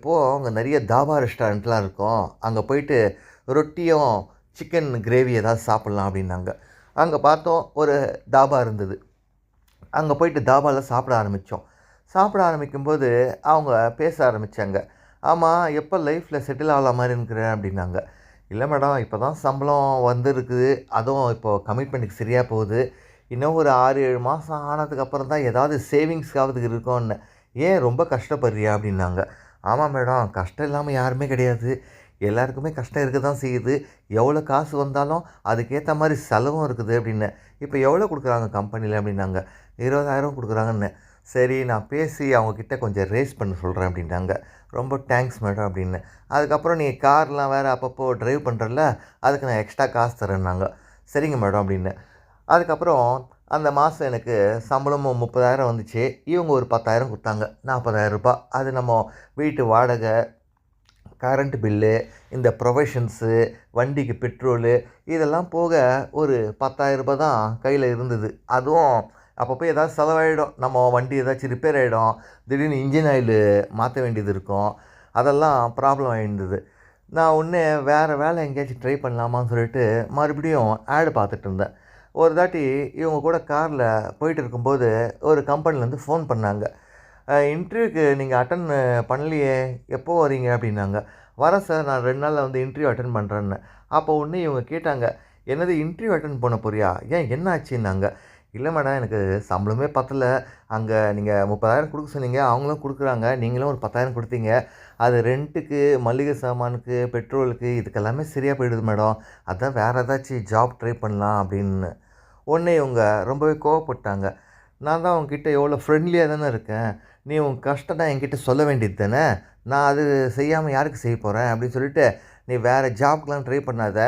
எப்போது அங்கே நிறைய தாபா ரெஸ்டாரண்ட்லாம் இருக்கும். அங்கே போயிட்டு ரொட்டியும் சிக்கன் கிரேவி ஏதாவது சாப்பிட்லாம் அப்படின்னாங்க. அங்கே பார்த்தோம் ஒரு தாபா இருந்தது. அங்கே போயிட்டு தாபாவில் சாப்பிட ஆரம்பித்தோம் சாப்பிட ஆரம்பிக்கும்போது அவங்க பேச ஆரம்பித்தாங்க ஆமாம் எப்போ லைஃப்பில் செட்டில் ஆகலாம் மாதிரி இருக்கிறேன் அப்படின்னாங்க. இல்லை மேடம் இப்போ தான் சம்பளம் வந்திருக்குது அதுவும் இப்போது கமிட்மெண்ட்டுக்கு சரியாக போகுது. இன்னும் ஒரு ஆறு ஏழு மாதம் ஆனதுக்கப்புறம் தான் ஏதாவது சேவிங்ஸ்க்காவது இருக்கோன்னு ஏன் ரொம்ப கஷ்டப்படுறியா? அப்படின்னாங்க. ஆமாம் மேடம் கஷ்டம் இல்லாமல் யாருமே கிடையாது. எல்லாருக்குமே கஷ்டம் இருக்க தான் செய்யுது. எவ்வளோ காசு வந்தாலும் அதுக்கேற்ற மாதிரி செலவும் இருக்குது அப்படின்னு. இப்போ எவ்வளோ கொடுக்குறாங்க கம்பெனியில் அப்படின்னாங்க. இருபதாயிரம் கொடுக்குறாங்கன்னு. சரி நான் பேசி அவங்கக்கிட்ட கொஞ்சம் ரேஸ் பண்ண சொல்கிறேன் அப்படின்னாங்க. ரொம்ப தேங்க்ஸ் மேடம் அப்படின்னு. அதுக்கப்புறம் நீங்கள் கார்லாம் வேறு அப்பப்போ ட்ரைவ் பண்ணுறல அதுக்கு நான் எக்ஸ்ட்ரா காசு தரேன்னாங்க. சரிங்க மேடம் அப்படின்னு. அதுக்கப்புறம் அந்த மாதம் எனக்கு சம்பளமும் முப்பதாயிரம் வந்துச்சு. இவங்க ஒரு பத்தாயிரம் கொடுத்தாங்க. நாற்பதாயிரம் ரூபாய். அது நம்ம வீட்டு வாடகை கரண்ட் பில்லு இந்த ப்ரொஃபஷன்ஸு வண்டிக்கு பெட்ரோலு இதெல்லாம் போக ஒரு பத்தாயிரம் ரூபாய் தான் கையில் இருந்தது. அதுவும் அப்பப்போ ஏதாவது செலவாயிடும். நம்ம வண்டி ஏதாச்சும் ரிப்பேர் ஆகிடும் திடீர்னு இன்ஜின் ஆயில் மாற்ற வேண்டியது இருக்கும். அதெல்லாம் ப்ராப்ளம் ஆகிருந்தது நான் ஒன்று வேறு வேலை எங்கேயாச்சும் ட்ரை பண்ணலாமான்னு சொல்லிட்டு மறுபடியும் ஆடு பார்த்துட்டு இருந்தேன். ஒரு தாட்டி இவங்க கூட காரில் போயிட்டு இருக்கும்போது ஒரு கம்பெனிலேருந்து ஃபோன் பண்ணாங்க. இன்டர்வியூக்கு நீங்கள் அட்டன் பண்ணலையே எப்போ வரீங்க? அப்படின்னாங்க. வரேன் சார் நான் ரெண்டு நாளில் வந்து இன்டர்வியூ அட்டன் பண்ணுறேன்னு அப்போ ஒன்று இவங்க கேட்டாங்க என்னது இன்டர்வியூ அட்டன் பண்ண போறியா? ஏன் என்ன ஆச்சுன்னாங்க இல்லை மேடம் எனக்கு சம்பளமே பத்தல. அங்கே நீங்கள் முப்பதாயிரம் கொடுக்க சொன்னீங்க அவங்களும் கொடுக்குறாங்க. நீங்களும் ஒரு பத்தாயிரம் கொடுத்தீங்க. அது ரெண்ட்டுக்கு மளிகை சாமானுக்கு பெட்ரோலுக்கு இதுக்கெல்லாமே சரியாக போயிடுது மேடம். அதான் வேறு ஏதாச்சும் ஜாப் ட்ரை பண்ணலாம் அப்படின்னு. உடனே இவங்க ரொம்பவே கோவப்பட்டாங்க. நான் தான் உங்ககிட்ட எவ்வளோ ஃப்ரெண்ட்லியாக தானே இருக்கேன். நீ உன் கஷ்டம்னா என்கிட்ட சொல்ல வேண்டியது தானே. நான் அது செய்யாமல் யாருக்கு செய்ய போகிறேன் அப்படின்னு சொல்லிட்டு நீ வேறு ஜாப்க்கெலாம் ட்ரை பண்ணாத.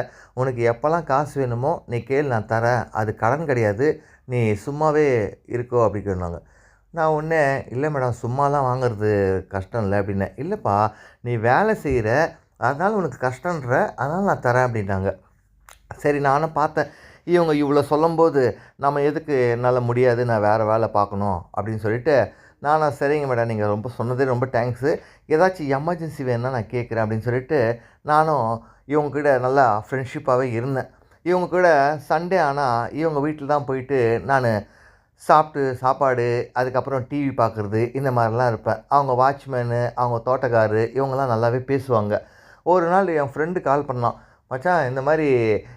உனக்கு எப்போல்லாம் காசு வேணுமோ நீ கேள் நான் தரேன். அது கடன் கிடையாது. நீ சும்மாவே இருக்கோ அப்படின்னாங்க நான் ஒன்று இல்லை மேடம் சும்மாலாம் வாங்குறது கஷ்டம் இல்லை அப்படின்னேன். இல்லைப்பா நீ வேலை செய்கிற அதனால் உனக்கு கஷ்டன்ற அதனால் நான் தரேன் அப்படின்னாங்க. சரி நானும் பார்த்தேன். இவங்க இவ்வளோ சொல்லும்போது நம்ம எதுக்கு என்னால் முடியாது நான் வேறு வேலை பார்க்கணும் அப்படின்னு சொல்லிட்டு நானும் சரிங்க மேடம் நீங்கள் ரொம்ப சொன்னதே ரொம்ப தேங்க்ஸு. ஏதாச்சும் எமர்ஜென்சி வேணுன்னா நான் கேட்குறேன் அப்படின்னு சொல்லிட்டு நானும் இவங்கக்கிட்ட நல்லா ஃப்ரெண்ட்ஷிப்பாகவே இருந்தேன். இவங்க கூட சண்டே ஆனால் இவங்க வீட்டில் தான் போயிட்டு நான் சாப்பிட்டு சாப்பாடு அதுக்கப்புறம் டிவி பார்க்குறது இந்த மாதிரிலாம் இருப்பேன். அவங்க வாட்ச்மேனு அவங்க தோட்டக்காரு இவங்கெல்லாம் நல்லாவே பேசுவாங்க. ஒரு நாள் என் ஃப்ரெண்டு கால் பண்ணான். மச்சான் இந்த மாதிரி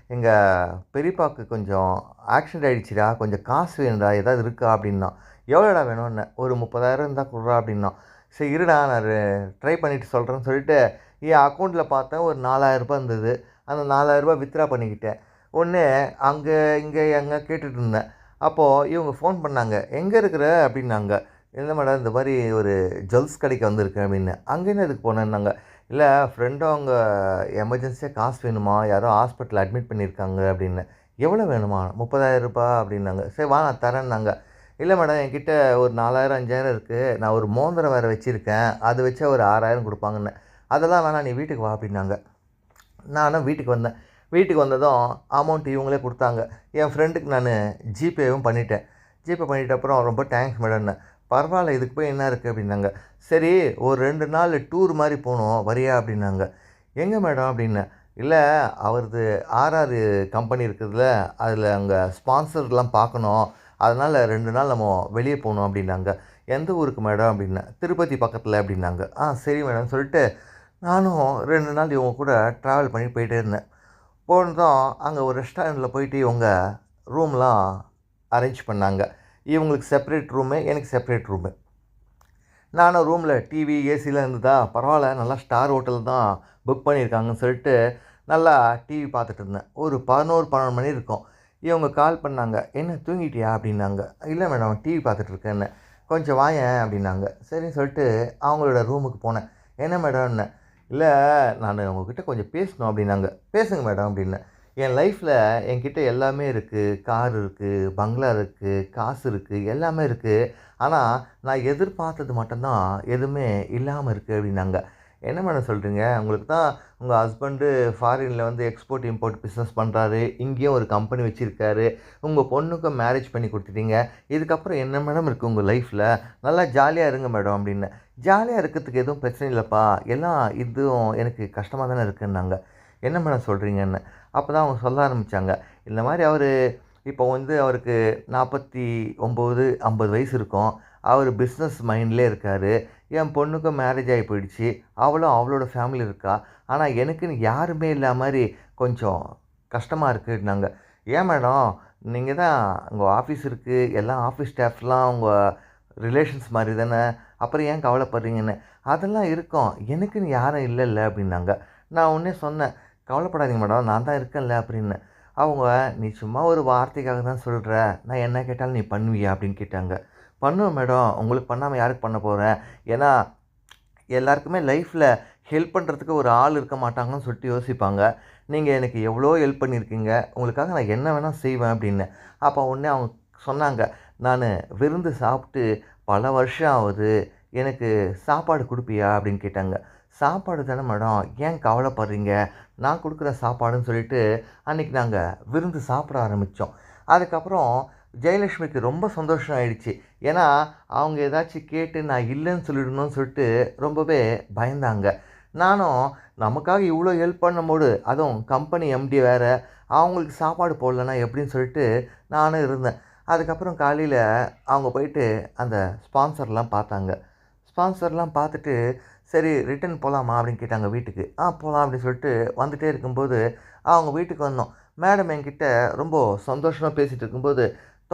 எங்கள் பெரியப்பாவுக்கு கொஞ்சம் ஆக்சிடென்ட் ஆகிடுச்சிடா கொஞ்சம் காசு வேணுடா ஏதாவது இருக்கா? அப்படின்னா. எவ்வளோடா வேணும்னு? ஒரு முப்பதாயிரம் இருந்தால் கொடுறா அப்படின்னா. சரி இருடா நான் ட்ரை பண்ணிவிட்டு சொல்கிறேன்னு சொல்லிட்டு என் அக்கௌண்ட்டில் பார்த்தேன் ஒரு நாலாயிரரூபா இருந்தது. அந்த நாலாயிரரூபா வித்ரா பண்ணிக்கிட்டேன். ஒன்று அங்கே இங்கே எங்கே கேட்டுட்டு இருந்தேன். அப்போது இவங்க ஃபோன் பண்ணாங்க. எங்கே இருக்கிற? அப்படின்னாங்க. இல்லை மேடம் இந்த மாதிரி ஒரு ஜுவல்ஸ் கடைக்கு வந்திருக்கேன் அப்படின்னு. அங்கேருந்து எதுக்கு போனேன்னாங்க? இல்லை ஃப்ரெண்டும் அவங்க எமர்ஜென்சியாக காசு வேணுமா? யாரோ ஹாஸ்பிட்டல் அட்மிட் பண்ணியிருக்காங்க அப்படின்னு. எவ்வளோ வேணுமா? முப்பதாயிரம் ரூபா அப்படின்னாங்க. சரி வா நான் தரேன்னாங்க. இல்லை மேடம் என்கிட்ட ஒரு நாலாயிரம் அஞ்சாயிரம் இருக்குது நான் ஒரு மோந்திரம் வேறு வச்சுருக்கேன். அது வச்சா ஒரு ஆறாயிரம் கொடுப்பாங்கன்னு. அதெல்லாம் வேணாம் நீ வீட்டுக்கு வா அப்படின்னாங்க. நானும் வீட்டுக்கு வந்தேன். வீட்டுக்கு வந்ததும் அமௌண்ட் இவங்களே கொடுத்தாங்க. என் ஃப்ரெண்டுக்கு நான் ஜிபேவும் பண்ணிட்டேன். ஜிபே பண்ணிட்ட அப்புறம் ரொம்ப தேங்க்ஸ் மேடம்னு பரவாயில்ல இதுக்கு போய் என்ன இருக்குது அப்படின்னாங்க. சரி ஒரு ரெண்டு நாள் டூர் மாதிரி போகணும் வரியா அப்படின்னாங்க. எங்கே மேடம் அப்படின்னேன் இல்லை அவரது ஆர்ஆர் கம்பெனி இருக்குதுல்ல அதில் அங்கே ஸ்பான்சர்லாம் பார்க்கணும். அதனால் ரெண்டு நாள் நம்ம வெளியே போகணும் அப்படின்னாங்க. எந்த ஊருக்கு மேடம் அப்படின்னேன் திருப்பதி பக்கத்தில் அப்படின்னாங்க. ஆ சரி மேடம் சொல்லிட்டு நானும் ரெண்டு நாள் இவங்க கூட ட்ராவல் பண்ணி போயிட்டே இருந்தேன். போனதும் அங்கே ஒரு ரெஸ்டாரண்ட்டில் போயிட்டு இவங்க ரூம்லாம் அரேஞ்ச் பண்ணாங்க. இவங்களுக்கு செப்பரேட் ரூமு எனக்கு செப்பரேட் ரூமு நானும் ரூமில் டிவி ஏசிலாம் இருந்ததா பரவாயில்ல நல்லா ஸ்டார் ஹோட்டல் தான் புக் பண்ணியிருக்காங்கன்னு சொல்லிட்டு நல்லா டிவி பார்த்துட்டு இருந்தேன். ஒரு பதினோரு பன்னெண்டு மணி இருக்கும். இவங்க கால் பண்ணாங்க என்ன தூங்கிட்டியா? அப்படின்னாங்க. இல்லை மேடம் டிவி பார்த்துட்ருக்கேன்னு கொஞ்சம் வாயேன் அப்படின்னாங்க. சரின்னு சொல்லிட்டு அவங்களோட ரூமுக்கு போனேன். என்ன மேடம்னு இல்லை நான் உங்ககிட்ட கொஞ்சம் பேசணும் அப்படின்னாங்க. பேசுங்க மேடம் அப்படின்னு. என் லைஃப்பில் என்கிட்ட எல்லாமே இருக்குது கார் இருக்குது பங்களா இருக்குது காசு இருக்குது எல்லாமே இருக்குது ஆனால் நான் எதிர்பார்த்தது மட்டும்தான் எதுவுமே இல்லாமல் இருக்குது அப்படின்னாங்க. என்ன மேடம் சொல்கிறீங்க உங்களுக்கு தான் உங்கள் ஹஸ்பண்டு ஃபாரினில் வந்து எக்ஸ்போர்ட் இம்போர்ட் பிஸ்னஸ் பண்ணுறாரு இங்கேயும் ஒரு கம்பெனி வச்சுருக்காரு. உங்கள் பொண்ணுக்கு மேரேஜ் பண்ணி கொடுத்துட்டீங்க. இதுக்கப்புறம் என்ன மேடம் இருக்குது உங்கள் லைஃப்பில் நல்லா ஜாலியாக இருங்க மேடம் அப்படின்னு. ஜாலியாக இருக்கிறதுக்கு எதுவும் பிரச்சனை இல்லைப்பா. எல்லாம் இதுவும் எனக்கு கஷ்டமாக தானே இருக்குன்னாங்க. என்ன மேடம் சொல்கிறீங்கன்னு அப்போ தான் அவங்க சொல்ல ஆரம்பித்தாங்க இந்த மாதிரி அவர் இப்போ வந்து அவருக்கு நாற்பத்தி ஒம்பது ஐம்பது வயசு இருக்கும். அவர் பிஸ்னஸ் மைண்ட்லேயே இருக்கார். என் பொண்ணுக்கும் மேரேஜ் ஆகி போயிடுச்சு. அவளும் அவளோட ஃபேமிலி இருக்கா. ஆனால் எனக்குன்னு யாருமே இல்லாத மாதிரி கொஞ்சம் கஷ்டமாக இருக்குன்னாங்க. ஏன் மேடம் நீங்கள் தான் உங்கள் ஆஃபீஸ் இருக்குது எல்லாம் ஆஃபீஸ் ஸ்டாஃப்லாம் உங்கள் ரிலேஷன்ஸ் மாதிரி தானே? அப்புறம் ஏன் கவலைப்படுறீங்கன்னு? அதெல்லாம் இருக்கும். எனக்குன்னு யாரும் இல்லைல்ல அப்படின்னாங்க. நான் உடனே சொன்னேன் கவலைப்படாதீங்க மேடம் நான் தான் இருக்கேன்ல அப்படின்னு. அவங்க நீ சும்மா ஒரு வார்த்தைக்காக தான் சொல்கிற நான் என்ன கேட்டாலும் நீ பண்ணுவியா? அப்படின்னு கேட்டாங்க. பண்ணுவேன் மேடம். உங்களுக்கு பண்ணாமல் யாருக்கு பண்ண போகிறேன் ஏன்னா எல்லாருக்குமே லைஃப்பில் ஹெல்ப் பண்ணுறதுக்கு ஒரு ஆள் இருக்க மாட்டாங்கன்னு சொல்லிட்டு யோசிப்பாங்க. நீங்கள் எனக்கு எவ்வளோ ஹெல்ப் பண்ணியிருக்கீங்க உங்களுக்காக நான் என்ன வேணால் செய்வேன் அப்படின்னு. அப்போ உடனே அவங்க சொன்னாங்க நான் விருந்து சாப்பிட்டு பல வருஷம் ஆகுது. எனக்கு சாப்பாடு கொடுப்பியா? அப்படின்னு கேட்டாங்க. சாப்பாடு தானே மேடம். ஏன் கவலைப்படுறீங்க? நான் கொடுக்குற சாப்பாடுன்னு சொல்லிட்டு அன்றைக்கி நாங்கள் விருந்து சாப்பிட ஆரம்பித்தோம் அதுக்கப்புறம் ஜெயலக்ஷ்மிக்கு ரொம்ப சந்தோஷம் ஆயிடுச்சு. ஏன்னா அவங்க ஏதாச்சும் கேட்டு நான் இல்லைன்னு சொல்லிடணும்னு சொல்லிட்டு ரொம்பவே பயந்தாங்க. நானும் நமக்காக இவ்வளோ ஹெல்ப் பண்ணும்போது அதுவும் கம்பெனி எம்டி வேறு அவங்களுக்கு சாப்பாடு போடலன்னா எப்படின்னு சொல்லிட்டு நானும் இருந்தேன். அதுக்கப்புறம் காலையில் அவங்க போயிட்டு அந்த ஸ்பான்சர்லாம் பார்த்தாங்க. ஸ்பான்சர்லாம் பார்த்துட்டு சரி ரிட்டன் போகலாமா அப்படின்னு கேட்டாங்க வீட்டுக்கு. ஆ போகலாம் அப்படின்னு சொல்லிட்டு வந்துகிட்டே இருக்கும்போது அவங்க வீட்டுக்கு வந்தோம். மேடம் என்கிட்ட ரொம்ப சந்தோஷமாக பேசிகிட்டு இருக்கும்போது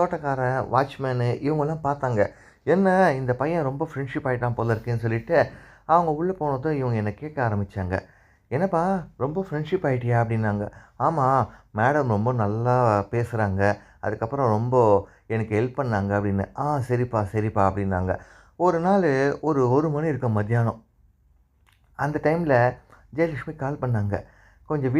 தோட்டக்காரன் வாட்ச்மேனு இவங்கெல்லாம் பார்த்தாங்க. என்ன இந்த பையன் ரொம்ப ஃப்ரெண்ட்ஷிப் ஆகிட்டான் போல இருக்கேன்னு சொல்லிட்டு அவங்க உள்ளே போனதும் இவங்க என்னை கேட்க ஆரம்பித்தாங்க என்னப்பா ரொம்ப ஃப்ரெண்ட்ஷிப் ஆகிட்டியா அப்படின்னாங்க. ஆமாம் மேடம் ரொம்ப நல்லா பேசுகிறாங்க அதுக்கப்புறம் ரொம்ப எனக்கு ஹெல்ப் பண்ணாங்க அப்படின்னு. ஆ சரிப்பா சரிப்பா அப்படின்னாங்க. ஒரு நாள் ஒரு ஒரு மணி இருக்கும் மத்தியானம். அந்த டைமில் ஜெயலக்ஷ்மி கால் பண்ணாங்க. கொஞ்சம் வீட்டுக்கு